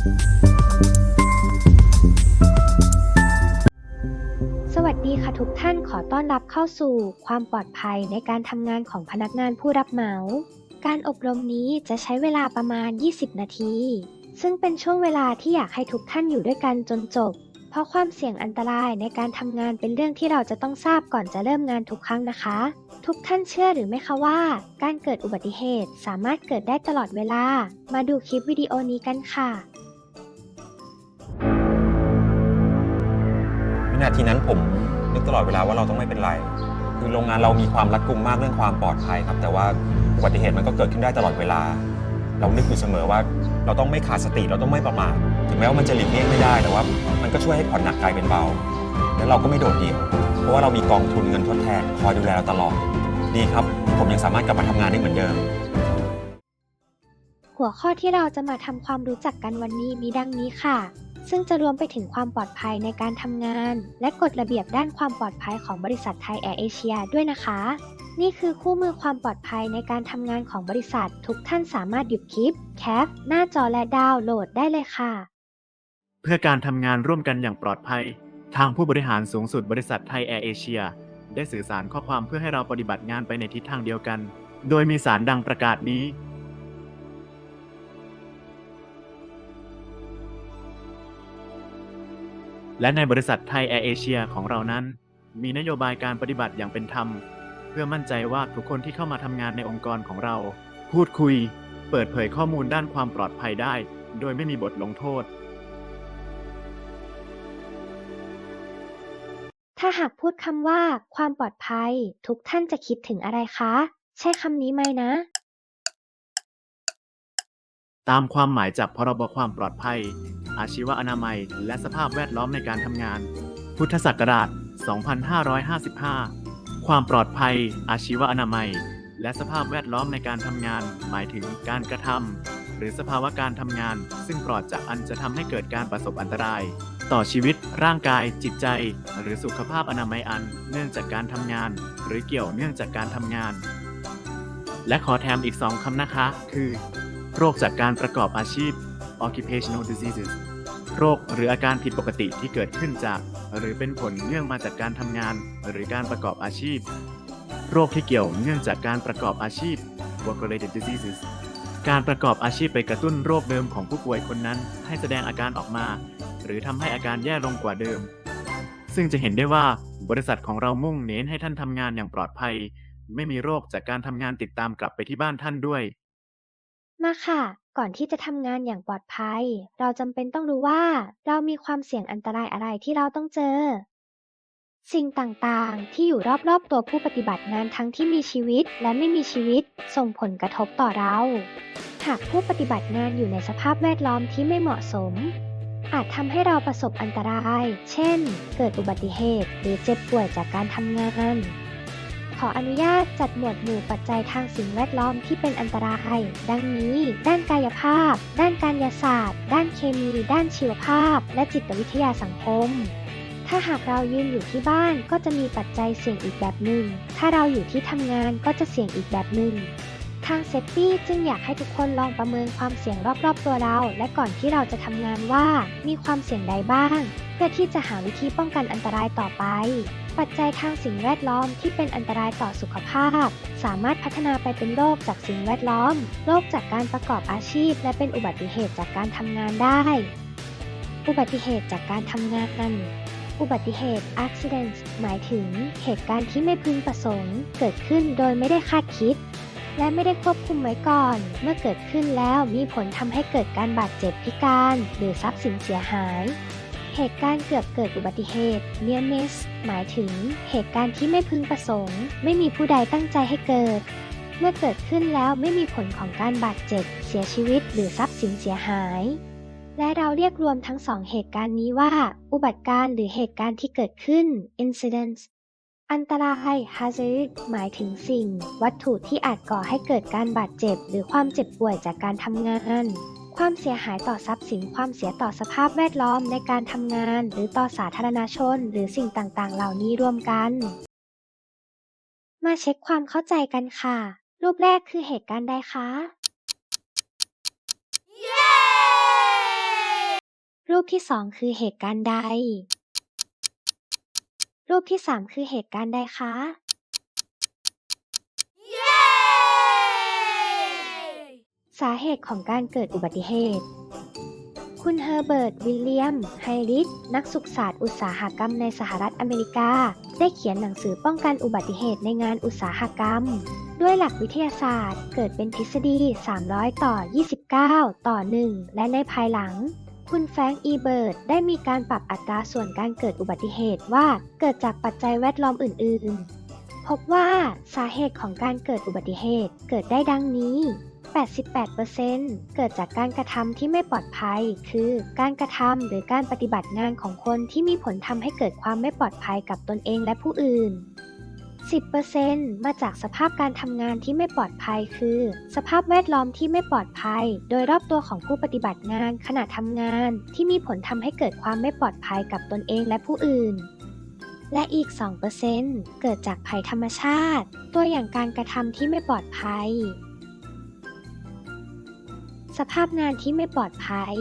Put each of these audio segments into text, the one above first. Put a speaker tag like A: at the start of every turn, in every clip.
A: สวัสดีค่ะทุกท่านขอต้อนรับเข้าสู่ความปลอดภัยในการทำงานของพนักงานผู้รับเหมา การอบรมนี้จะใช้เวลาประมาณ 20 นาที ซึ่งเป็นช่วงเวลาที่อยากให้ทุกท่านอยู่ด้วยกันจนจบ เพราะความเสี่ยงอันตรายในการทำงานเป็นเรื่องที่เราจะต้องทราบก่อนจะเริ่มงานทุกครั้งนะคะ ทุกท่านเชื่อหรือไม่คะว่า การเกิดอุบัติเหตุสามารถเกิดได้ตลอดเวลา มาดูคลิปวิดีโอนี้กันค่ะ
B: นาทีนั้นผมนึกตลอดเวลาว่าเราต้องไม่เป็นไร คือโรงงานเรามีความรัดกุมมากเรื่องความปลอดภัยครับ แต่ว่าอุบัติเหตุมันก็เกิดขึ้นได้ตลอดเวลา เรานึกอยู่เสมอว่าเราต้องไม่ขาดสติเราต้องไม่ประมาทถึงแม้ว่ามันจะหลีกเลี่ยงไม่ได้แต่ว่า มันก็ช่วยให้ผ่อนหนักกลายเป็นเบา แล้วเราก็ไม่โดดเดี่ยว เพราะว่าเรามีกองทุนเงินทดแทนคอยดูแลเราตลอดดีครับ ผมยังสามารถกลับมาทำงานได้เหมือนเดิม
A: หัวข้อที่เราจะมาทำความรู้จักกันวันนี้มีดังนี้ค่ะ ซึ่งจะรวมไปถึงความปลอดภัยในการทำงาน และกฎระเบียบด้านความปลอดภัยของบริษัทไทยแอร์เอเชียด้วยนะคะ นี่คือคู่มือความปลอดภัยในการทำงานของบริษัท ทุกท่านสามารถหยุดคลิป แคป หน้าจอและดาวน์โหลดได้เลยค่ะ
C: เพื่อการทำงานร่วมกันอย่างปลอดภัย ทางผู้บริหารสูงสุดบริษัทไทยแอร์เอเชียได้สื่อสารข้อความเพื่อให้เราปฏิบัติงานไปในทิศทางเดียวกัน โดยมีสารดังประกาศนี้ และในบริษัทไทยแอร์เอเชียของเรานั้น มีนโยบายการปฏิบัติอย่างเป็นธรรม เพื่อมั่นใจว่าทุกคนที่เข้ามาทำงานในองค์กรของเรา พูดคุย เปิดเผยข้อมูลด้านความปลอดภัยได้ โดยไม่มีบทลงโทษ
A: ถ้าหากพูดคำว่า ความปลอดภัย ทุกท่านจะคิดถึงอะไรคะ ใช่คำนี้ไหมนะ
C: ตามความหมายจากพรบความปลอดภัย อาชีวอนามัย และสภาพแวดล้อมในการทำงาน พุทธศักราช 2555 ความปลอดภัย อาชีวอนามัย และสภาพแวดล้อมในการทำงาน หมายถึงการกระทำหรือสภาวะการทำงาน ซึ่งปลอดจากอันจะทำให้เกิดการประสบอันตราย ต่อชีวิต ร่างกาย จิตใจ หรือสุขภาพอนามัยอัน เนื่องจากการทำงาน หรือเกี่ยวเนื่องจากการทำงาน และขอแถมอีกสองคำนะคะ คือ โรคจากการประกอบอาชีพ occupational diseases โรคหรืออาการผิดปกติที่เกิดขึ้นจาก หรือเป็นผลเนื่องมาจากการทำงานหรือการประกอบอาชีพ โรคที่เกี่ยวเนื่องจากการประกอบอาชีพ work related diseases การประกอบอาชีพไปกระตุ้นโรคเดิมของผู้ป่วยคนนั้น ให้แสดงอาการออกมา หรือทำให้อาการแย่ลงกว่าเดิม ซึ่งจะเห็นได้ว่าบริษัทของเรามุ่งเน้นให้ท่านทำงานอย่างปลอดภัย ไม่มีโรคจากการทำงานติดตามกลับไปที่บ้านท่านด้วย
A: มาค่ะ ก่อนที่จะทำงานอย่างปลอดภัย เราจำเป็นต้องรู้ว่า เรามีความเสี่ยงอันตรายอะไรที่เราต้องเจอ สิ่งต่างๆ ที่อยู่รอบๆ ตัวผู้ปฏิบัติงานทั้งที่มีชีวิตและไม่มีชีวิต ส่งผลกระทบต่อเรา หากผู้ปฏิบัติงานอยู่ในสภาพแวดล้อมที่ไม่เหมาะสม อาจทำให้เราประสบอันตราย เช่น เกิดอุบัติเหตุหรือเจ็บป่วยจากการทำงาน ขออนุญาตจัดหมวดหมู่ปัจจัยทางสิ่งแวดล้อมที่เป็นอันตราย ดังนี้ ด้านกายภาพ ด้านการยาศาสตร์ ด้านเคมี ด้านชีวภาพ และจิตวิทยาสังคมถ้าหากเรายืนอยู่ที่บ้านก็จะมีปัจจัยเสี่ยงอีกแบบหนึ่ง ถ้าเราอยู่ที่ทำงานก็จะเสี่ยงอีกแบบหนึ่ง ทางเซฟตี้จึงอยากให้ทุกคนลองประเมินความเสี่ยงรอบๆตัวเรา และก่อนที่เราจะทำงานว่ามีความเสี่ยงใดบ้าง เพื่อที่จะหาวิธีป้องกันอันตรายต่อไป ปัจจัยทางสิ่งแวดล้อมที่เป็นอันตรายต่อสุขภาพ สามารถพัฒนาไปเป็นโรคจากสิ่งแวดล้อม โรคจากการประกอบอาชีพ และเป็นอุบัติเหตุจากการทำงานได้ อุบัติเหตุจากการทำงาน อุบัติเหตุ accident หมายถึงเหตุการณ์ที่ไม่พึงประสงค์ เกิดขึ้นโดยไม่ได้คาดคิด และไม่ได้ควบคุมไว้ก่อน เมื่อเกิดขึ้นแล้วมีผลทำให้เกิดการบาดเจ็บพิการ หรือทรัพย์สินเสียหาย เหตุการณ์เกือบเกิดอุบัติเหตุ near miss หมายถึง เหตุการณ์ที่ไม่พึงประสงค์ ไม่มีผู้ใดตั้งใจให้เกิด เมื่อเกิดขึ้นแล้วไม่มีผลของการบาดเจ็บ เสียชีวิต หรือทรัพย์สินเสียหาย และเราเรียกรวมทั้งสองเหตุการณ์นี้ว่า อุบัติการณ์หรือเหตุการณ์ที่เกิดขึ้น incidents อันตราย hazard หมายถึงสิ่ง วัตถุที่อาจก่อให้เกิดการบาดเจ็บ หรือความเจ็บป่วยจากการทำงาน ความเสียหายต่อทรัพย์สิน ความเสียต่อสภาพแวดล้อมในการทำงาน หรือต่อสาธารณชน หรือสิ่งต่างๆ เหล่านี้รวมกัน มาเช็คความเข้าใจกันค่ะ รูปแรกคือเหตุการณ์ใดคะรูปที่สองคือเหตุการณ์ใด รูปที่สามคือเหตุการณ์ใดคะ สาเหตุของการเกิดอุบัติเหตุ คุณเฮอร์เบิร์ต วิลเลียม ไฮริส นักสุขศาสตร์อุตสาหกรรมในสหรัฐอเมริกา ได้เขียนหนังสือป้องกันอุบัติเหตุในงานอุตสาหกรรม ด้วยหลักวิทยาศาสตร์ เกิดเป็นทฤษฎี 300 ต่อ 29 ต่อ 1 และในภายหลังคุณแฟรงค์อีเบิร์ตได้มีการปรับอัตราส่วนการเกิดอุบัติเหตุว่าเกิดจากปัจจัยแวดล้อมอื่น ๆ พบว่าสาเหตุของการเกิดอุบัติเหตุเกิดได้ดังนี้ 88%เกิดจากการกระทำที่ไม่ปลอดภัย คือการกระทำหรือการปฏิบัติงานของคนที่มีผลทำให้เกิดความไม่ปลอดภัยกับตนเองและผู้อื่น 10%มาจากสภาพการทำงานที่ไม่ปลอดภัย คือ สภาพแวดล้อมที่ไม่ปลอดภัย โดยรอบตัวของผู้ปฏิบัติงานขณะทำงาน ที่มีผลทำให้เกิดความไม่ปลอดภัยกับตนเองและผู้อื่นและอีก 2%เกิดจากภัยธรรมชาติ ตัวอย่างการกระทำที่ไม่ปลอดภัย สภาพงานที่ไม่ปลอดภัย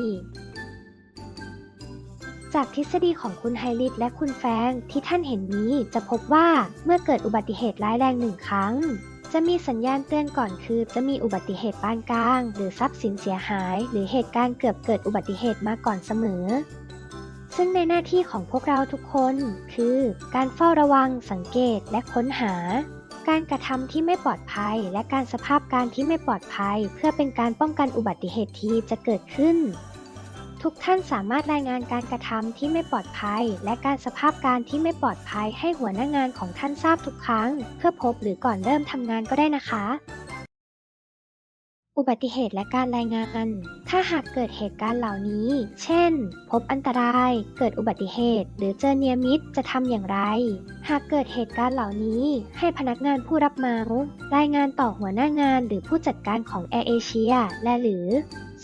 A: จากทฤษฎีของคุณไฮริสและคุณแฟงที่ท่านเห็นนี้จะพบว่าเมื่อเกิดอุบัติเหตุร้ายแรงหนึ่งครั้ง จะมีสัญญาณเตือนก่อนคือ จะมีอุบัติเหตุปานกลาง หรือทรัพย์สินเสียหาย หรือเหตุการณ์เกือบเกิดอุบัติเหตุมาก่อนเสมอซึ่งในหน้าที่ของพวกเราทุกคน คือ การเฝ้าระวัง สังเกตและค้นหา การกระทำที่ไม่ปลอดภัย และการสภาพการที่ไม่ปลอดภัย เพื่อเป็นการป้องกันอุบัติเหตุที่จะเกิดขึ้น ทุกท่านสามารถรายงานการกระทำที่ไม่ปลอดภัย และการสภาพการที่ไม่ปลอดภัยให้หัวหน้างานของท่านทราบทุกครั้ง เพื่อพบหรือก่อนเริ่มทำงานก็ได้นะคะ อุบัติเหตุและการรายงาน ถ้าหากเกิดเหตุการณ์เหล่านี้ เช่น พบอันตราย เกิดอุบัติเหตุ หรือเจอเนียมิตจะทำอย่างไร หากเกิดเหตุการณ์เหล่านี้ ให้พนักงานผู้รับเหมารายงานต่อหัวหน้างานหรือผู้จัดการของ Air Asia และหรือ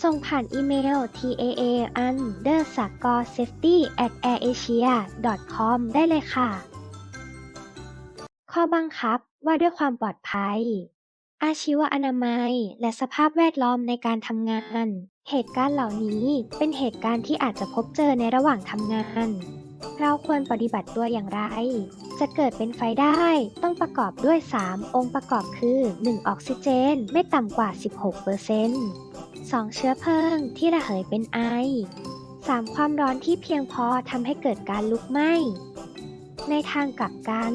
A: ส่งผ่านอีเมล taa underscore safety at airasia com ได้เลยค่ะ ข้อบังคับว่าด้วยความปลอดภัย อาชีวอนามัย และสภาพแวดล้อมในการทำงาน เหตุการณ์เหล่านี้เป็นเหตุการณ์ที่อาจจะพบเจอในระหว่างทำงาน เราควรปฏิบัติตัวอย่างไร จะเกิดเป็นไฟได้ต้องประกอบด้วย 3 องค์ประกอบคือ 1. ออกซิเจน ไม่ต่ำกว่า 16% 2. เชื้อเพลิงที่ระเหยเป็นไอ 3. ความร้อนที่เพียงพอทำให้เกิดการลุกไหม้ ในทางกลับกัน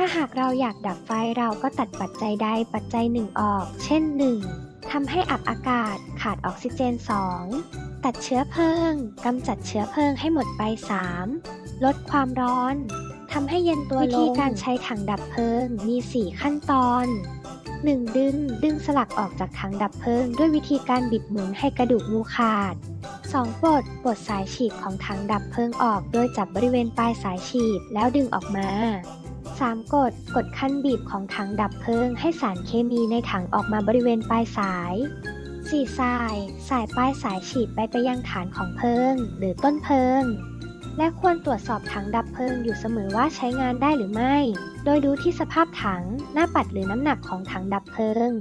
A: ถ้าหากเราอยากดับไฟเราก็ตัดปัจจัยใดปัจจัยหนึ่งออก เช่น 1. ทำให้อับอากาศขาดออกซิเจน 2. ตัดเชื้อเพลิงกำจัดเชื้อเพลิงให้หมดไป 3. ลดความร้อนทำให้เย็นตัวลงวิธีการใช้ถังดับเพลิงมี 4 ขั้นตอน 1. ดึง ดึงสลักออกจากถังดับเพลิง ด้วยวิธีการบิดหมุนให้กระดูกงูขาด 2. ปลดปลดสายฉีดของถังดับเพลิงออก โดยจับบริเวณปลายสายฉีดแล้วดึงออกมา 3. กดกดคันบีบของถังดับเพลิง ให้สารเคมีในถังออกมาบริเวณปลายสาย 4. สาย สายปลายสายฉีดไปไปยังฐานของเพลิง หรือต้นเพลิง และควรตรวจสอบถังดับเพลิงอยู่เสมอว่าใช้งานได้หรือไม่ โดยดูที่สภาพถัง หน้าปัดหรือน้ำหนักของถังดับเพลิง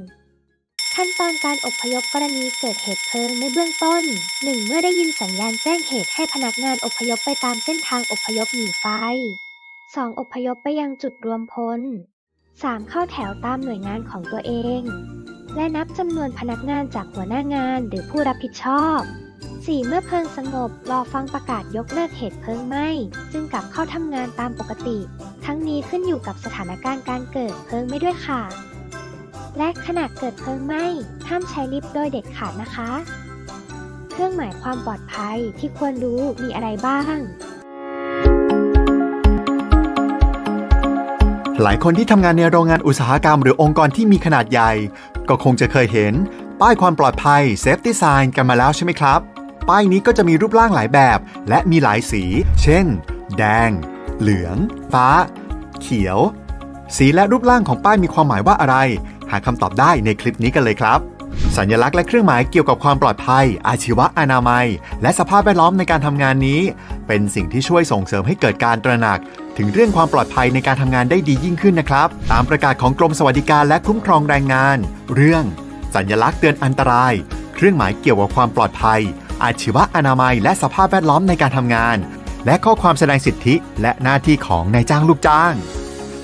A: ขั้นตอนการอพยพกรณีเกิดเหตุเพลิงในเบื้องต้น 1. เมื่อได้ยินสัญญาณแจ้งเหตุให้พนักงานอพยพไปตามเส้นทางอพยพหนีไฟ 2. ออพยพไปยังจุดรวมพล 3. เข้าแถวตามหน่วยงานของตัวเอง และนับจำนวนพนักงานจากหัวหน้างานหรือผู้รับผิดชอบ 4. เมื่อเพลิงสงบรอฟังประกาศยกเลิกเหตุเพลิงไหม้จึงกลับเข้าทำงานตามปกติ ทั้งนี้ขึ้นอยู่กับสถานการณ์การเกิดเพลิงไม่ด้วยค่ะ และขณะเกิดเพลิงไหม้ห้ามใช้ลิฟต์โดยเด็ดขาดนะคะ เครื่องหมายความปลอดภัยที่ควรรู้มีอะไรบ้าง
D: หลายคนที่ทำงานในโรงงานอุตสาหกรรม หรือองค์กรที่มีขนาดใหญ่ ก็คงจะเคยเห็น ป้ายความปลอดภัย Safety Sign กันมาแล้วใช่ไหมครับ ป้ายนี้ก็จะมีรูปร่างหลายแบบ และมีหลายสี เช่น แดง เหลือง ฟ้า เขียว สีและรูปร่างของป้ายมีความหมายว่าอะไร หาคำตอบได้ในคลิปนี้กันเลยครับ สัญลักษณ์และเครื่องหมายเกี่ยวกับความปลอดภัย อาชีวะอนามัย และสภาพแวดล้อมในการทำงานนี้ เป็นสิ่งที่ช่วยส่งเสริมให้เกิดการตระหนัก ถึงเรื่องความปลอดภัยในการทำงานได้ดียิ่งขึ้นนะครับ ตามประกาศของกรมสวัสดิการและคุ้มครองแรงงาน เรื่อง สัญลักษณ์เตือนอันตราย เครื่องหมายเกี่ยวกับความปลอดภัย อาชีวะอนามัย และสภาพแวดล้อมในการทำงาน และข้อความแสดงสิทธิ และหน้าที่ของนายจ้างลูกจ้าง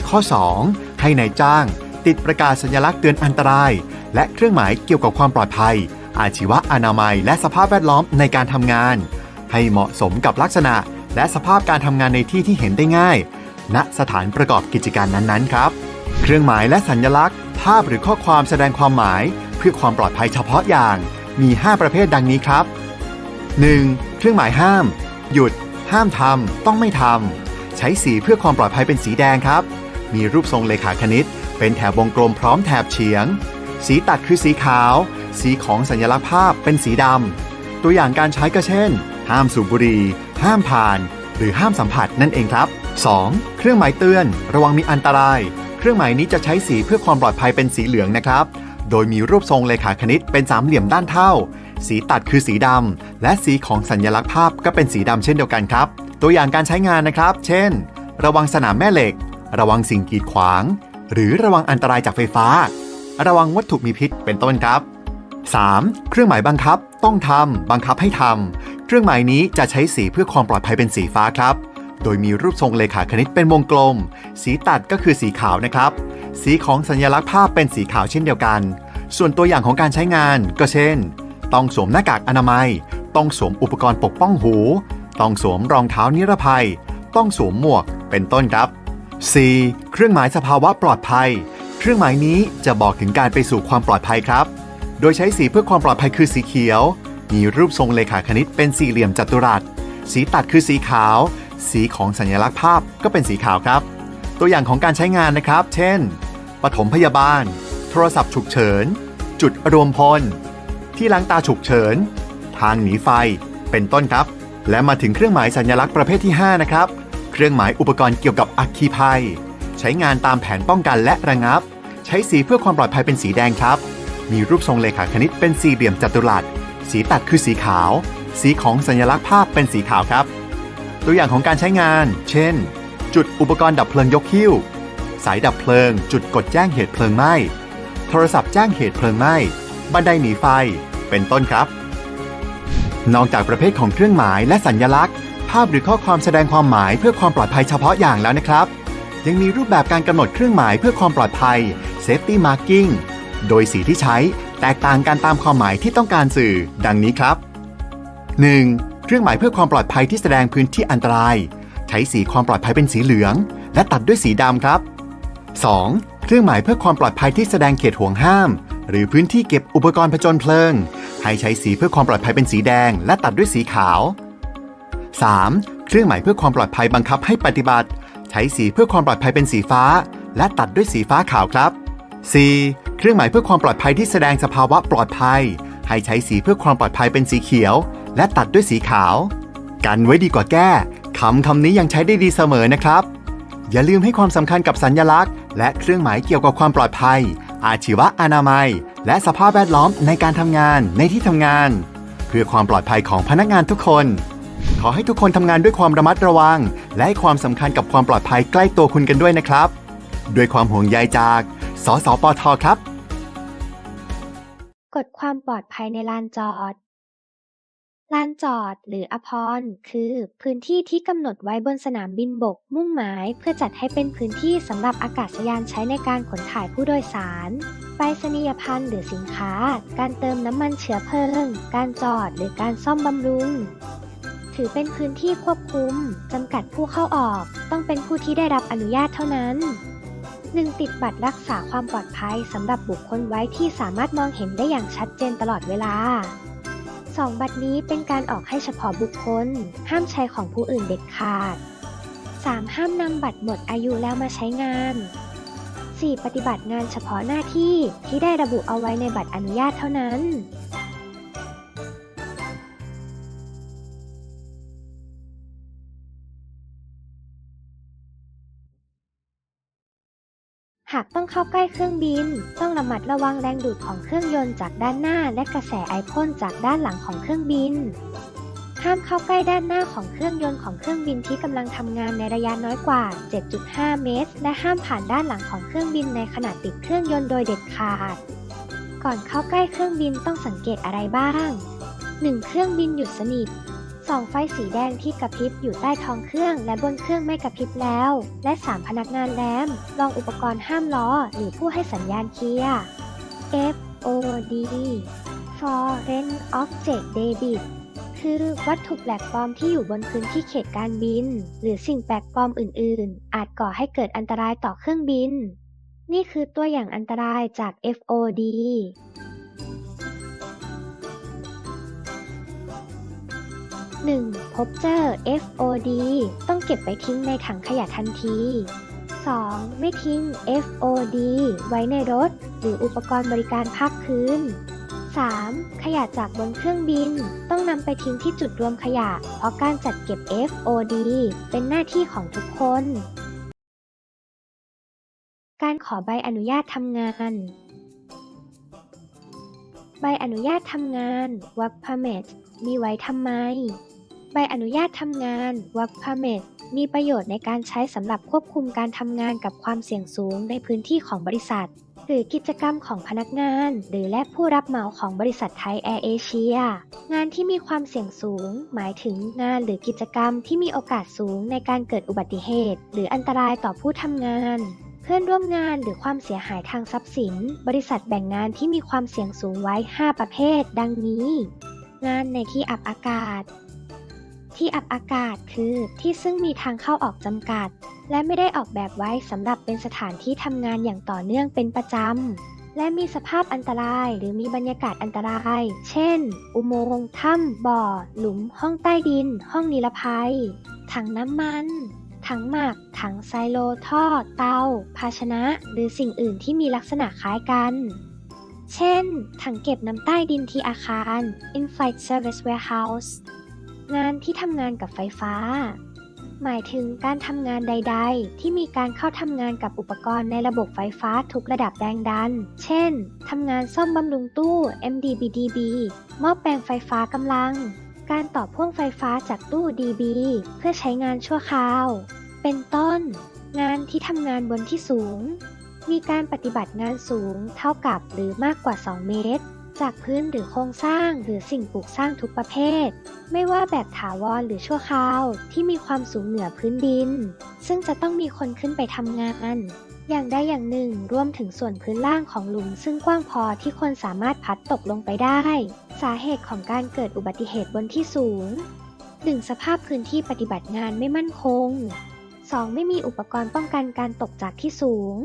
D: ข้อ 2. ให้นายจ้าง ติดประกาศสัญลักษณ์เตือนอันตราย และเครื่องหมายเกี่ยวกับความปลอดภัย อาชีวะอนามัย และสภาพแวดล้อมในการทำงาน ให้เหมาะสมกับลักษณะ และสภาพการทำงานในที่ที่เห็นได้ง่าย ณสถานประกอบกิจการนั้นๆ ครับ เครื่องหมายและสัญลักษณ์ ภาพหรือข้อความแสดงความหมาย เพื่อความปลอดภัยเฉพาะอย่าง มี 5 ประเภทดังนี้ครับ 1. เครื่องหมายห้าม หยุด ห้ามทำต้องไม่ทำใช้สีเพื่อความปลอดภัยเป็นสีแดงครับ มีรูปทรงเลขาคณิต เป็นแถบวงกลมพร้อมแถบเฉียง สีตัดคือสีขาว สีของสัญลักษณ์ภาพเป็นสีดำตัวอย่างการใช้ก็เช่น ห้ามสูบบุหรี่ ห้ามผ่าน หรือห้ามสัมผัสนั่นเองครับ 2. เครื่องหมายเตือน ระวังมีอันตราย เครื่องหมายนี้จะใช้สีเพื่อความปลอดภัยเป็นสีเหลืองนะครับ โดยมีรูปทรงเลขาคณิตเป็นสามเหลี่ยมด้านเท่า สีตัดคือสีดำและสีของสัญลักษณ์ภาพก็เป็นสีดำเช่นเดียวกันครับ ตัวอย่างการใช้งานนะครับ เช่น ระวังสนามแม่เหล็ก ระวังสิ่งกีดขวาง หรือระวังอันตรายจากไฟฟ้า ระวังวัตถุมีพิษเป็นต้นครับ 3. เครื่องหมายบังคับ ต้องทำ บังคับให้ทำ เครื่องหมายนี้จะใช้สีเพื่อความปลอดภัยเป็นสีฟ้าครับ โดยมีรูปทรงเลขาคณิตเป็นวงกลม สีตัดก็คือสีขาวนะครับ สีของสัญลักษณ์ภาพเป็นสีขาวเช่นเดียวกัน ส่วนตัวอย่างของการใช้งานก็เช่น ต้องสวมหน้ากากอนามัย ต้องสวมอุปกรณ์ปกป้องหู ต้องสวมรองเท้านิรภัย ต้องสวมหมวก เป็นต้นครับ 4. เครื่องหมายสภาวะปลอดภัย เครื่องหมายนี้จะบอกถึงการไปสู่ความปลอดภัยครับ โดยใช้สีเพื่อความปลอดภัยคือสีเขียว มีรูปทรงเลขาคณิตเป็นสี่เหลี่ยมจัตุรัส สีตัดคือสีขาว สีของสัญลักษณ์ภาพก็เป็นสีขาวครับ ตัวอย่างของการใช้งานนะครับ เช่น ปฐมพยาบาล โทรศัพท์ฉุกเฉิน จุดรวมพล ที่ล้างตาฉุกเฉิน ทางหนีไฟ เป็นต้นครับ และมาถึงเครื่องหมายสัญลักษณ์ประเภทที่ 5 นะครับ เครื่องหมายอุปกรณ์เกี่ยวกับอัคคีภัย ใช้งานตามแผนป้องกันและระงับ ใช้สีเพื่อความปลอดภัยเป็นสีแดงครับ มีรูปทรงเลขาคณิตเป็นสี่เหลี่ยมจัตุรัส สีตัดคือสีขาว สีของสัญลักษณ์ภาพเป็นสีขาวครับ ตัวอย่างของการใช้งาน เช่น จุดอุปกรณ์ดับเพลิงยกหิ้ว สายดับเพลิง จุดกดแจ้งเหตุเพลิงไหม้ โทรศัพท์แจ้งเหตุเพลิงไหม้ บันไดหนีไฟ เป็นต้นครับ นอกจากประเภทของเครื่องหมายและสัญลักษณ์ ภาพหรือข้อความแสดงความหมายเพื่อความปลอดภัยเฉพาะอย่างแล้วนะครับ ยังมีรูปแบบการกำหนดเครื่องหมายเพื่อความปลอดภัย safety marking โดยสีที่ใช้แตกต่างกันตามความหมายที่ต้องการสื่อ ดังนี้ครับ 1. เครื่องหมายเพื่อความปลอดภัยที่แสดงพื้นที่อันตราย ใช้สีความปลอดภัยเป็นสีเหลือง และตัดด้วยสีดำครับ 2. เครื่องหมายเพื่อความปลอดภัยที่แสดงเขตห่วงห้าม หรือพื้นที่เก็บอุปกรณ์ผจญเพลิง ให้ใช้สีเพื่อความปลอดภัยเป็นสีแดง และตัดด้วยสีขาว 3. เครื่องหมายเพื่อความปลอดภัยบังคับให้ปฏิบัติ ใช้สีเพื่อความปลอดภัยเป็นสีฟ้า และตัดด้วยสีฟ้าขาวครับ 4. เครื่องหมายเพื่อความปลอดภัยที่แสดงสภาวะปลอดภัย ให้ใช้สีเพื่อความปลอดภัยเป็นสีเขียว และตัดด้วยสีขาว กันไว้ดีกว่าแก้คำคำนี้ยังใช้ได้ดีเสมอนะครับ อย่าลืมให้ความสำคัญกับสัญลักษณ์ และเครื่องหมายเกี่ยวกับความปลอดภัย อาชีวะอนามัย และสภาพแวดล้อมในการทำงานในที่ทำงาน เพื่อความปลอดภัยของพนักงานทุกคน ขอให้ทุกคนทำงานด้วยความระมัดระวัง และให้ความสำคัญกับความปลอดภัยใกล้ตัวคุณกันด้วยนะครับ ด้วยความห่วงใยจาก สสปทครับ
A: กฎความปลอดภัยในลานจอด ลานจอดหรืออพรคือพื้นที่ที่กำหนดไว้บนสนามบินบกมุ่งหมาย เพื่อจัดให้เป็นพื้นที่สำหรับอากาศยานใช้ในการขนถ่ายผู้โดยสารไปรษณียพันธ์หรือสินค้า การเติมน้ำมันเชื้อเพลิง การจอดหรือการซ่อมบำรุงถือเป็นพื้นที่ควบคุม จำกัดผู้เข้าออก ต้องเป็นผู้ที่ได้รับอนุญาตเท่านั้น 1. ติดบัตรรักษาความปลอดภัยสำหรับบุคคลไว้ที่สามารถมองเห็นได้อย่างชัดเจนตลอดเวลา 2. บัตรนี้เป็นการออกให้เฉพาะบุคคล ห้ามใช้ของผู้อื่นเด็ดขาด 3. ห้ามนำบัตรหมดอายุแล้วมาใช้งาน 4. ปฏิบัติงานเฉพาะหน้าที่ที่ได้ระบุเอาไว้ในบัตรอนุญาตเท่านั้น หากต้องเข้าใกล้เครื่องบิน ต้องระมัดระวังแรงดูดของเครื่องยนต์จากด้านหน้า และกระแสไอพ่นจากด้านหลังของเครื่องบิน ห้ามเข้าใกล้ด้านหน้าของเครื่องยนต์ของเครื่องบินที่กำลังทำงานในระยะน้อยกว่า 7.5 เมตร และห้ามผ่านด้านหลังของเครื่องบินในขณะติดเครื่องยนต์โดยเด็ดขาด ก่อนเข้าใกล้เครื่องบินต้องสังเกตอะไรบ้าง 1. เครื่องบินหยุดสนิท 2. ไฟสีแดงที่กระพริบอยู่ใต้ท้องเครื่อง และบนเครื่องไม่กระพริบแล้ว และ 3. พนักงานแรมลองอุปกรณ์ห้ามล้อ หรือผู้ให้สัญญาณเคลียร์ FOD Foreign Object Debit คือวัตถุแปลกปลอมที่อยู่บนพื้นที่เขตการบิน หรือสิ่งแปลกปลอมอื่น ๆ อาจก่อให้เกิดอันตรายต่อเครื่องบิน นี่คือตัวอย่างอันตรายจาก FOD 1. พบเจอ FOD ต้องเก็บไปทิ้งในถังขยะทันที 2. ไม่ทิ้ง FOD ไว้ในรถ หรืออุปกรณ์บริการภาคพื้น 3. ขยะจากบนเครื่องบิน ต้องนำไปทิ้งที่จุดรวมขยะ เพราะการจัดเก็บ FOD เป็นหน้าที่ของทุกคน การขอใบอนุญาตทำงานใบอนุญาตทำงาน Work Permit มีไว้ทำไม ใบอนุญาตทำงาน Work Permit มีประโยชน์ในการใช้สำหรับควบคุมการทำงานกับความเสี่ยงสูงในพื้นที่ของบริษัท หรือกิจกรรมของพนักงาน หรือและผู้รับเหมาของบริษัทไทยแอร์เอเชีย งานที่มีความเสี่ยงสูง หมายถึงงานหรือกิจกรรมที่มีโอกาสสูงในการเกิดอุบัติเหตุ หรืออันตรายต่อผู้ทำงานเพื่อนร่วมงานหรือความเสียหายทางทรัพย์สิน บริษัทแบ่งงานที่มีความเสี่ยงสูงไว้ 5 ประเภท ดังนี้ งานในที่อับอากาศ ที่อับอากาศคือที่ซึ่งมีทางเข้าออกจำกัด และไม่ได้ออกแบบไว้สำหรับเป็นสถานที่ทำงานอย่างต่อเนื่องเป็นประจำ และมีสภาพอันตราย หรือมีบรรยากาศอันตราย เช่น อุโมงค์ถ้ำบ่อ หลุม ห้องใต้ดิน ห้องนิรภัย ถังน้ำมัน ถังหมัก ถังไซโลท่อ เตา ภาชนะ หรือสิ่งอื่นที่มีลักษณะคล้ายกันเช่น ถังเก็บน้ำใต้ดินที่อาคาร In-flight Service Warehouse งานที่ทำงานกับไฟฟ้า หมายถึงการทำงานใด ๆ ที่มีการเข้าทำงานกับอุปกรณ์ในระบบไฟฟ้าทุกระดับแรงดัน เช่น ทำงานซ่อมบำรุงตู้ MDBDB หม้อแปลงไฟฟ้ากำลัง การต่อพ่วงไฟฟ้าจากตู้ DB เพื่อใช้งานชั่วคราว เป็นต้น งานที่ทำงานบนที่สูง มีการปฏิบัติงานสูงเท่ากับหรือมากกว่า 2 เมตร จากพื้นหรือโครงสร้างหรือสิ่งปลูกสร้างทุกประเภท ไม่ว่าแบบถาวรหรือชั่วคราวที่มีความสูงเหนือพื้นดิน ซึ่งจะต้องมีคนขึ้นไปทำงาน อย่างใดอย่างหนึ่งรวมถึงส่วนพื้นล่างของหลุม ซึ่งกว้างพอที่คนสามารถพัดตกลงไปได้ สาเหตุของการเกิดอุบัติเหตุบนที่สูง 1. สภาพพื้นที่ปฏิบัติงานไม่มั่นคง 2. ไม่มีอุปกรณ์ป้องกันการตกจากที่สูง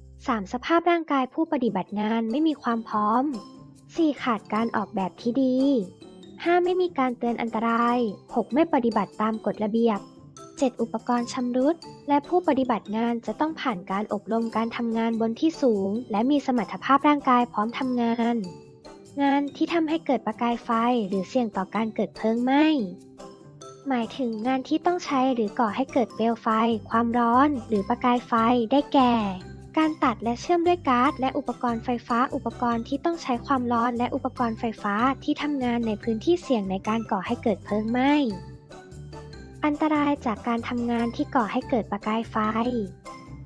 A: 3. สภาพร่างกายผู้ปฏิบัติงานไม่มีความพร้อม 4. ขาดการออกแบบที่ดี 5. ไม่มีการเตือนอันตราย 6. ไม่ปฏิบัติตามกฎระเบียบ 7. อุปกรณ์ชำรุด และผู้ปฏิบัติงานจะต้องผ่านการอบรมการทำงานบนที่สูง และมีสมรรถภาพร่างกายพร้อมทำงาน งานที่ทำให้เกิดประกายไฟหรือเสี่ยงต่อการเกิดเพลิงไหม้หมายถึงงานที่ต้องใช้หรือก่อให้เกิดเปลวไฟ ความร้อน หรือประกายไฟได้แก่ การตัดและเชื่อมด้วยการ์ดและอุปกรณ์ไฟฟ้า อุปกรณ์ที่ต้องใช้ความร้อนและอุปกรณ์ไฟฟ้าที่ทำงานในพื้นที่เสี่ยงในการก่อให้เกิดเพลิงไหม้ อันตรายจากการทำงานที่ก่อให้เกิดประกายไฟ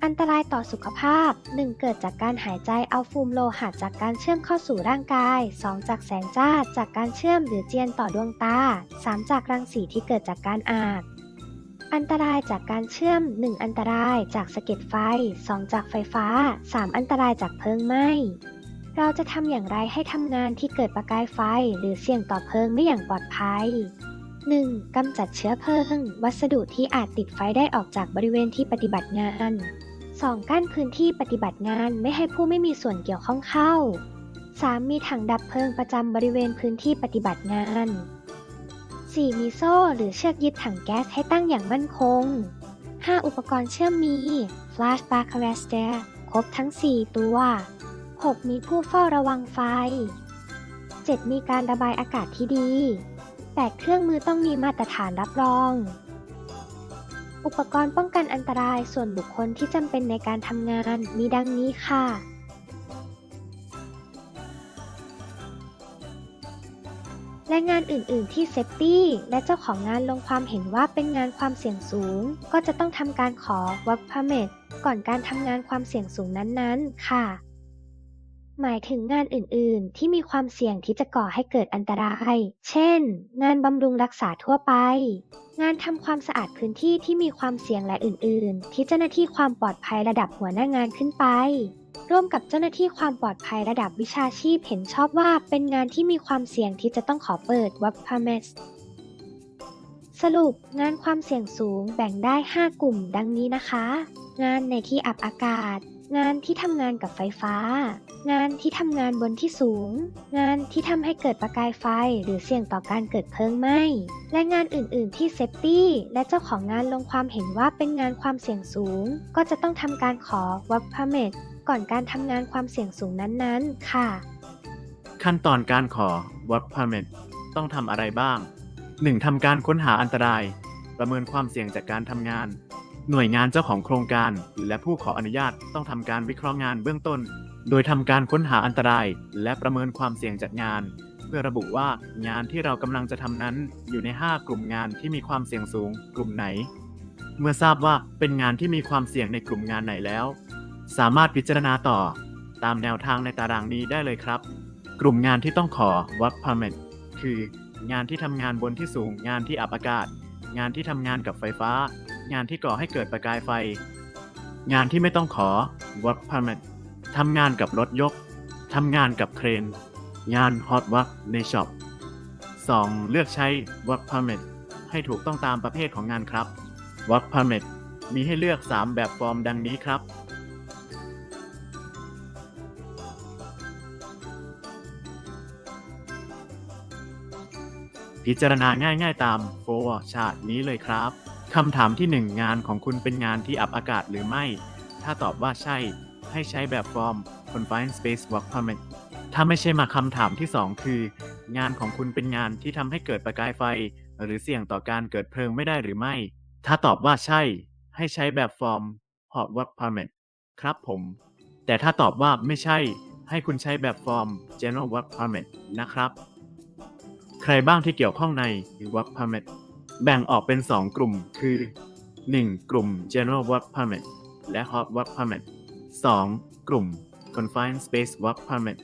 A: อันตรายต่อสุขภาพ 1. เกิดจากการหายใจเอาฟูมโลหะจากการเชื่อมเข้าสู่ร่างกาย 2. จากแสงจ้าจากการเชื่อมหรือเจียนต่อดวงตา 3. จากรังสีที่เกิดจากการอาบ อันตรายจากการเชื่อม 1. อันตรายจากสะเก็ดไฟ 2. จากไฟฟ้า 3. อันตรายจากเพลิงไหม้เราจะทำอย่างไรให้ทำงานที่เกิดประกายไฟ หรือเสี่ยงต่อเพลิงได้อย่างปลอดภัย 1. กำจัดเชื้อเพลิง วัสดุที่อาจติดไฟได้ออกจากบริเวณที่ปฏิบัติงาน 2. กั้นพื้นที่ปฏิบัติงานไม่ให้ผู้ไม่มีส่วนเกี่ยวข้องเข้า 3. มีถังดับเพลิงประจำบริเวณพื้นที่ปฏิบัติงาน 4. มีโซ่หรือเชือกยึดถังแก๊สให้ตั้งอย่างมั่นคง 5. อุปกรณ์เชื่อมมี Flash Bar Arrestor ครบทั้ง 4 ตัว 6. มีผู้เฝ้าระวังไฟ 7. มีการระบายอากาศที่ดี 8. เครื่องมือต้องมีมาตรฐานรับรอง อุปกรณ์ป้องกันอันตรายส่วนบุคคลที่จำเป็นในการทำงานมีดังนี้ค่ะ และงานอื่น ๆ ที่เซฟตี้และเจ้าของงานลงความเห็นว่าเป็นงานความเสี่ยงสูง ก็จะต้องทำการขอ work permit ก่อนการทำงานความเสี่ยงสูงนั้น ๆ ค่ะ หมายถึงงานอื่นๆ ที่มีความเสี่ยงที่จะก่อให้เกิดอันตราย เช่น งานบำรุงรักษาทั่วไป งานทำความสะอาดพื้นที่ที่มีความเสี่ยงและอื่นๆ ที่เจ้าหน้าที่ความปลอดภัยระดับหัวหน้างานขึ้นไป ร่วมกับเจ้าหน้าที่ความปลอดภัยระดับวิชาชีพเห็นชอบว่าเป็นงานที่มีความเสี่ยงที่จะต้องขอเปิด Work Permit สรุปงานความเสี่ยงสูงแบ่งได้ 5 กลุ่มดังนี้นะคะ งานในที่อับอากาศ งานที่ทำงานกับไฟฟ้า งานที่ทำงานบนที่สูง งานที่ทำให้เกิดประกายไฟ หรือเสี่ยงต่อการเกิดเพลิงไหม้ และงานอื่น ๆ ที่เซฟตี้และเจ้าของงานลงความเห็นว่าเป็นงานความเสี่ยงสูง ก็จะต้องทำการขอ work permit ก่อนการทำงานความเสี่ยงสูงนั้น ๆ ค่ะ
C: ขั้นตอนการขอ work permit ต้องทำอะไรบ้าง 1. ทำการค้นหาอันตราย ประเมินความเสี่ยงจากการทำงาน หน่วยงานเจ้าของโครงการ และผู้ขออนุญาตต้องทำการวิเคราะห์งานเบื้องต้น โดยทำการค้นหาอันตราย และประเมินความเสี่ยงจากงาน เพื่อระบุว่างานที่เรากำลังจะทำนั้นอยู่ใน 5 กลุ่มงานที่มีความเสี่ยงสูง กลุ่มไหน เมื่อทราบว่าเป็นงานที่มีความเสี่ยงในกลุ่มงานไหนแล้ว สามารถพิจารณาต่อ ตามแนวทางในตารางนี้ได้เลยครับ กลุ่มงานที่ต้องขอ work permit คืองานที่ทำงานบนที่สูง งานที่อับอากาศ งานที่ทำงานกับไฟฟ้า งานที่ก่อให้เกิดประกายไฟ งานที่ไม่ต้องขอ work permit ทำงานกับรถยก ทำงานกับเครน งาน hot work ในช็อป 2. เลือกใช้ work permit ให้ถูกต้องตามประเภทของงานครับ work permit มีให้เลือก 3 แบบฟอร์มดังนี้ครับ พิจารณาง่ายๆตามโฟร์ชาร์ตนี้เลยครับ คำถามที่ 1 งานของคุณเป็นงานที่อับอากาศหรือไม่ ถ้าตอบว่าใช่ ให้ใช้แบบฟอร์ม Confined Space Work Permit ถ้าไม่ใช่มาคำถามที่ 2 คือ งานของคุณเป็นงานที่ทำให้เกิดประกายไฟ หรือเสี่ยงต่อการเกิดเพลิงไม่ได้หรือไม่ ถ้าตอบว่าใช่ ให้ใช้แบบฟอร์ม Hot Work Permit ครับผม แต่ถ้าตอบว่าไม่ใช่ ให้คุณใช้แบบฟอร์ม General Work Permit นะครับ ใครบ้างที่เกี่ยวข้องใน Work Permit แบ่งออกเป็น 2 กลุ่มคือ 1. กลุ่ม General Work Permit และ Hot Work Permit 2. กลุ่ม Confined Space Work Permit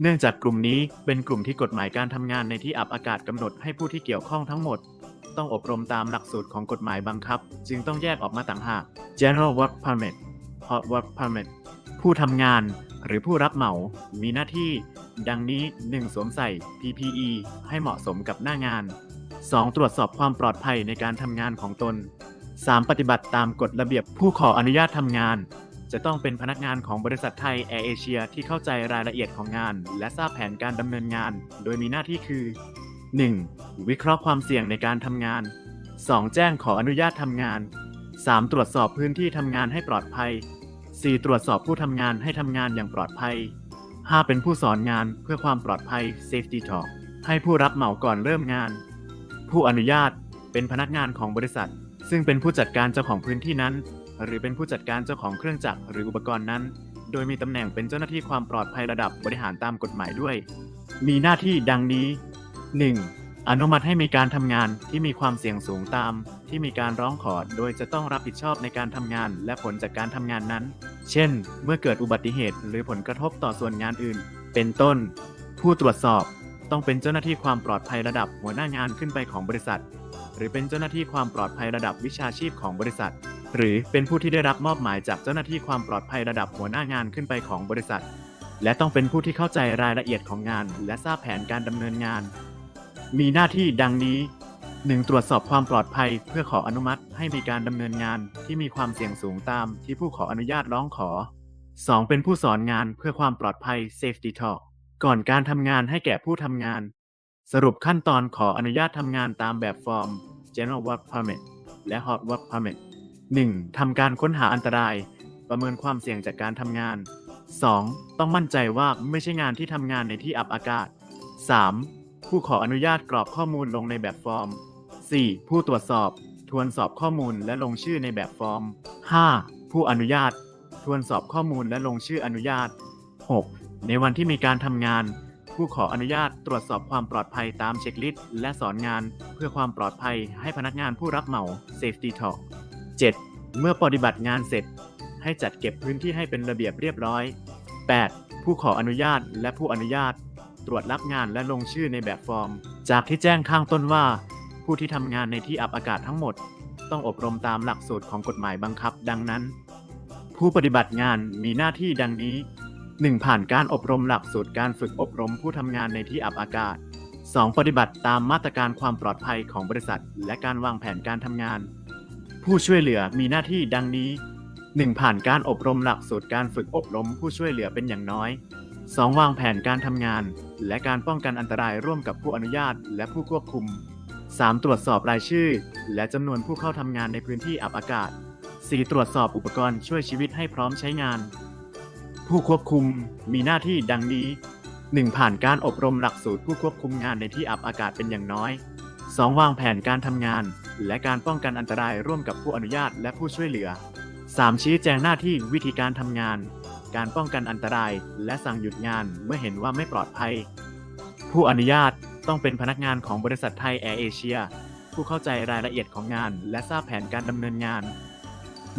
C: เนื่องจากกลุ่มนี้เป็นกลุ่มที่กฎหมายการทำงานในที่อับอากาศกำหนดให้ผู้ที่เกี่ยวข้องทั้งหมด ต้องอบรมตามหลักสูตรของกฎหมายบังคับ จึงต้องแยกออกมาต่างหาก General Work Permit Hot Work Permit ผู้ทำงานหรือผู้รับเหมา มีหน้าที่ ดังนี้ 1. สวมใส่ PPE ให้เหมาะสมกับหน้างาน 2. ตรวจสอบความปลอดภัยในการทำงานของตน 3. ปฏิบัติตามกฎระเบียบผู้ขออนุญาตทำงาน จะต้องเป็นพนักงานของบริษัทไทยแอร์เอเชียที่เข้าใจรายละเอียดของงาน และทราบแผนการดำเนินงาน โดยมีหน้าที่คือ 1. วิเคราะห์ความเสี่ยงในการทำงาน 2. แจ้งขออนุญาตทำงาน 3. ตรวจสอบพื้นที่ทำงานให้ปลอดภัย 4. ตรวจสอบผู้ทำงานให้ทำงานอย่างปลอดภัย 5. เป็นผู้สอนงานเพื่อความปลอดภัย Safety Talk ให้ผู้รับเหมาก่อนเริ่มงาน ผู้อนุญาตเป็นพนักงานของบริษัท ซึ่งเป็นผู้จัดการเจ้าของพื้นที่นั้น หรือเป็นผู้จัดการเจ้าของเครื่องจักรหรืออุปกรณ์นั้น โดยมีตำแหน่งเป็นเจ้าหน้าที่ความปลอดภัยระดับบริหารตามกฎหมายด้วย มีหน้าที่ดังนี้ 1. อนุมัติให้มีการทำงานที่มีความเสี่ยงสูงตาม ที่มีการร้องขอโดยจะต้องรับผิดชอบในการทำงานและผลจากการทำงานนั้น เช่น เมื่อเกิดอุบัติเหตุหรือผลกระทบต่อส่วนงานอื่น เป็นต้น ผู้ตรวจสอบต้องเป็นเจ้าหน้าที่ความปลอดภัยระดับหัวหน้างานขึ้นไปของบริษัท หรือเป็นเจ้าหน้าที่ความปลอดภัยระดับวิชาชีพของบริษัท หรือเป็นผู้ที่ได้รับมอบหมายจากเจ้าหน้าที่ความปลอดภัยระดับหัวหน้างานขึ้นไปของบริษัท และต้องเป็นผู้ที่เข้าใจรายละเอียดของงาน และทราบแผนการดำเนินงาน มีหน้าที่ดังนี้ 1. ตรวจสอบความปลอดภัยเพื่อขออนุมัติให้มีการดำเนินงานที่มีความเสี่ยงสูงตามที่ผู้ขออนุญาตร้องขอ 2. เป็นผู้สอนงานเพื่อความปลอดภัย Safety Talk ก่อนการทำงานให้แก่ผู้ทำงาน สรุปขั้นตอนขออนุญาตทำงานตามแบบฟอร์ม General Work Permit และ Hot Work Permit 1. ทำการค้นหาอันตราย ประเมินความเสี่ยงจากการทำงาน 2. ต้องมั่นใจว่าไม่ใช่งานที่ทำงานในที่อับอากาศ 3. ผู้ขออนุญาตกรอกข้อมูลลงในแบบฟอร์ม 4. ผู้ตรวจสอบ ทวนสอบข้อมูลและลงชื่อในแบบฟอร์ม 5. ผู้อนุญาต ทวนสอบข้อมูลและลงชื่ออนุญาต 6. ในวันที่มีการทำงาน ผู้ขออนุญาตตรวจสอบความปลอดภัยตามเช็คลิสต์และสอนงาน เพื่อความปลอดภัยให้พนักงานผู้รับเหมา Safety Talk 7. เมื่อปฏิบัติงานเสร็จ ให้จัดเก็บพื้นที่ให้เป็นระเบียบเรียบร้อย 8. ผู้ผู้ขออนุญาตและผู้อนุญาต ตรวจรับงานและลงชื่อในแบบฟอร์ม จากที่แจ้งข้างต้นว่า ผู้ที่ทำงานในที่อับอากาศทั้งหมด ต้องอบรมตามหลักสูตรของกฎหมายบังคับ ดังนั้น ผู้ปฏิบัติงานมีหน้าที่ดังนี้ 1. ผ่านการอบรมหลักสูตรการฝึกอบรมผู้ทำงานในที่อับอากาศ 2. ปฏิบัติตามมาตรการความปลอดภัยของบริษัท และการวางแผนการทำงาน ผู้ช่วยเหลือมีหน้าที่ดังนี้ 1. ผ่านการอบรมหลักสูตรการฝึกอบรมผู้ช่วยเหลือเป็นอย่างน้อย 2. วางแผนการทำงาน และการป้องกันอันตรายร่วมกับผู้อนุญาตและผู้ควบคุม 3. ตรวจสอบรายชื่อ และจำนวนผู้เข้าทำงานในพื้นที่อับอากาศ 4. ตรวจสอบอุปกรณ์ช่วยชีวิตให้พร้อมใช้งาน ผู้ควบคุมมีหน้าที่ดังนี้ 1. ผ่านการอบรมหลักสูตรผู้ควบคุมงานในที่อับอากาศเป็นอย่างน้อย 2. วางแผนการทำงาน และการป้องกันอันตรายร่วมกับผู้อนุญาตและผู้ช่วยเหลือ 3. ชี้แจงหน้าที่วิธีการทำงาน การป้องกันอันตราย และสั่งหยุดงานเมื่อเห็นว่าไม่ปลอดภัย ผู้อนุญาตต้องเป็นพนักงานของบริษัทไทยแอร์เอเชียผู้เข้าใจรายละเอียดของงาน และทราบแผนการดำเนินงาน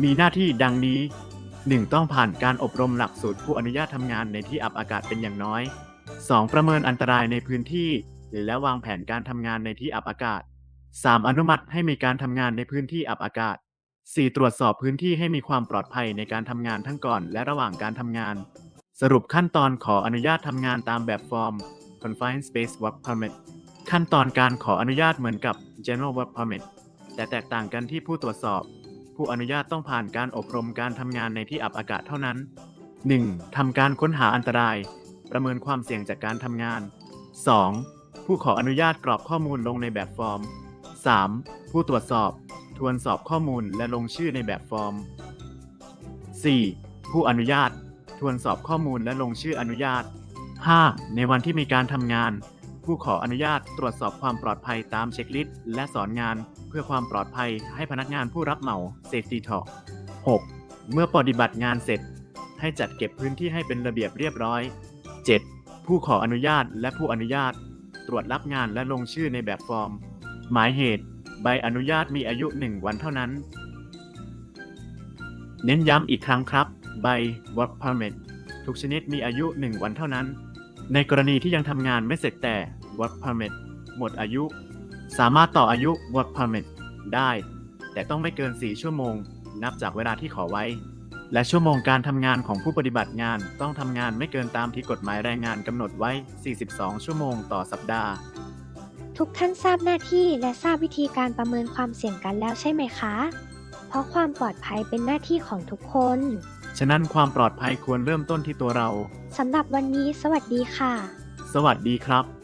C: มีหน้าที่ดังนี้ 1. ต้องผ่านการอบรมหลักสูตรผู้อนุญาตทำงานในที่อับอากาศเป็นอย่างน้อย 2. ประเมินอันตรายในพื้นที่ และวางแผนการทำงานในที่อับอากาศ 3. อนุมัติให้มีการทำงานในพื้นที่อับอากาศ 4. ตรวจสอบพื้นที่ให้มีความปลอดภัยในการทำงานทั้งก่อนและระหว่างการทำงาน สรุปขั้นตอนขออนุญาตทำงานตามแบบฟอร์ม Confined Space Work Permit ขั้นตอนการขออนุญาตเหมือนกับ General Work Permit แต่แตกต่างกันที่ผู้ตรวจสอบ ผู้อนุญาตต้องผ่านการอบรมการทำงานในที่อับอากาศเท่านั้น 1. ทำการค้นหาอันตราย ประเมินความเสี่ยงจากการทำงาน 2. ผู้ขออนุญาตกรอกข้อมูลลงในแบบฟอร์ม 3. ผู้ตรวจสอบ ทวนสอบข้อมูลและลงชื่อในแบบฟอร์ม 4. ผู้อนุญาต ทวนสอบข้อมูลและลงชื่ออนุญาต 5. ในวันที่มีการทำงาน ผู้ขออนุญาตตรวจสอบความปลอดภัยตามเช็คลิสต์และสอนงาน เพื่อความปลอดภัยให้พนักงานผู้รับเหมา Safety Talk 6. เมื่อปฏิบัติงานเสร็จ ให้จัดเก็บพื้นที่ให้เป็นระเบียบเรียบร้อย 7. ผู้ขออนุญาตและผู้อนุญาต ตรวจรับงานและลงชื่อในแบบฟอร์ม หมายเหตุ ใบอนุญาตมีอายุ 1 วันเท่านั้น เน้นย้ำอีกครั้งครับ ใบ Work Permit ทุกชนิดมีอายุ 1 วันเท่านั้น ในกรณีที่ยังทำงานไม่เสร็จแต่ Work Permit หมดอายุ สามารถต่ออายุ Work Permit ได้ แต่ต้องไม่เกิน 4 ชั่วโมง นับจากเวลาที่ขอไว้ และชั่วโมงการทำงานของผู้ปฏิบัติงานต้องทำงานไม่เกินตามที่กฎหมายแรงงานกำหนดไว้ 42 ชั่วโมงต่อสัปดาห์
A: ทุกท่านทราบหน้าที่และทราบวิธีการประเมินความเสี่ยงกันแล้วใช่ไหมคะ เพราะความปลอดภัยเป็นหน้าที่ของทุกคน
C: ฉะนั้นความปลอดภัยควรเริ่มต้นที่ตัวเรา
A: สำหรับวันนี้ สวัสดีค่ะ
C: สวัสดีครับ